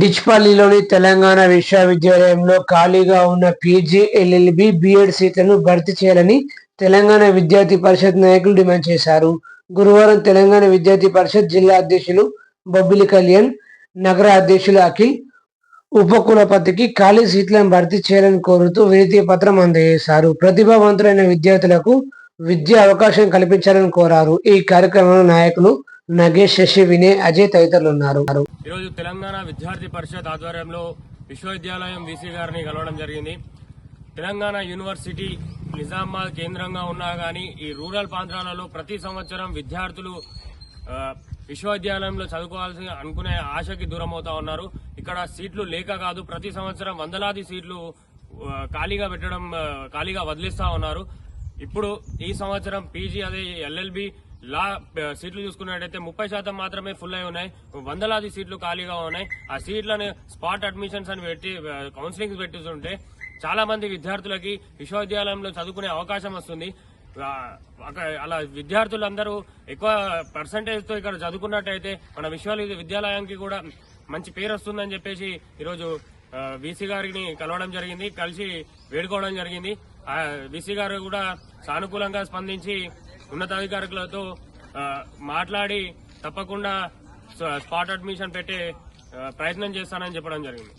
డిచ్పల్లిలోని తెలంగాణ విశ్వవిద్యాలయంలో ఖాళీగా ఉన్న పీజీ ఎల్ఎల్బి బిఎడ్ సీట్లను భర్తీ చేయాలని తెలంగాణ విద్యార్థి పరిషత్ నాయకులు డిమాండ్ చేశారు. గురువారం తెలంగాణ విద్యార్థి పరిషత్ జిల్లా అధ్యక్షులు బొబ్బిలి కళ్యాణ్ నగర అధ్యక్షులు అఖిల్ ఉపకులపతికి ఖాళీ సీట్లను భర్తీ చేయాలని కోరుతూ వినతి పత్రం అందజేశారు. ప్రతిభావంతులైన విద్యార్థులకు విద్యా అవకాశం కల్పించాలని కోరారు. ఈ కార్యక్రమంలో నాయకులు నగేష్ శశి వినయ్ అజయ్ తదితరులు ఉన్నారు ఈరోజు తెలంగాణ విద్యార్థి పరిషత్ ఆధ్వర్యంలో విశ్వవిద్యాలయం వీసీ గారిని కలవడం జరిగింది. తెలంగాణ యూనివర్సిటీ నిజామాబాద్ కేంద్రంగా ఉన్నా కానీ ఈ రూరల్ ప్రాంతాలలో ప్రతి సంవత్సరం విద్యార్థులు విశ్వవిద్యాలయంలో చదువుకోవాల్సి అనుకునే ఆశకి దూరం అవుతా ఉన్నారు. ఇక్కడ సీట్లు లేక కాదు ప్రతి సంవత్సరం వందలాది సీట్లు ఖాళీగా పెట్టడం ఖాళీగా వదిలిస్తా ఉన్నారు. ఇప్పుడు ఈ సంవత్సరం పీజీ అదే ఎల్ఎల్బి లా సీట్లు చూసుకున్నట్టయితే ముప్పై శాతం మాత్రమే ఫుల్ అయి ఉన్నాయి. వందలాది సీట్లు ఖాళీగా ఉన్నాయి. ఆ సీట్లను స్పాట్ అడ్మిషన్స్ అని పెట్టి కౌన్సిలింగ్ పెట్టిస్తుంటే చాలా మంది విద్యార్థులకి విశ్వవిద్యాలయంలో చదువుకునే అవకాశం వస్తుంది. అలా విద్యార్థులందరూ ఎక్కువ పర్సంటేజ్తో ఇక్కడ చదువుకున్నట్టయితే మన విశ్వవిద్యాలయానికి కూడా మంచి పేరు వస్తుందని చెప్పేసి ఈరోజు వీసీ గారిని కలవడం జరిగింది. కలిసి వేడుకోవడం జరిగింది. వీసీ గారు కూడా సానుకూలంగా స్పందించి ఉన్నతాధికారులతో మాట్లాడి తప్పకుండా స్పాట్ అడ్మిషన్ పెట్టే ప్రయత్నం చేస్తానని చెప్పడం జరిగింది.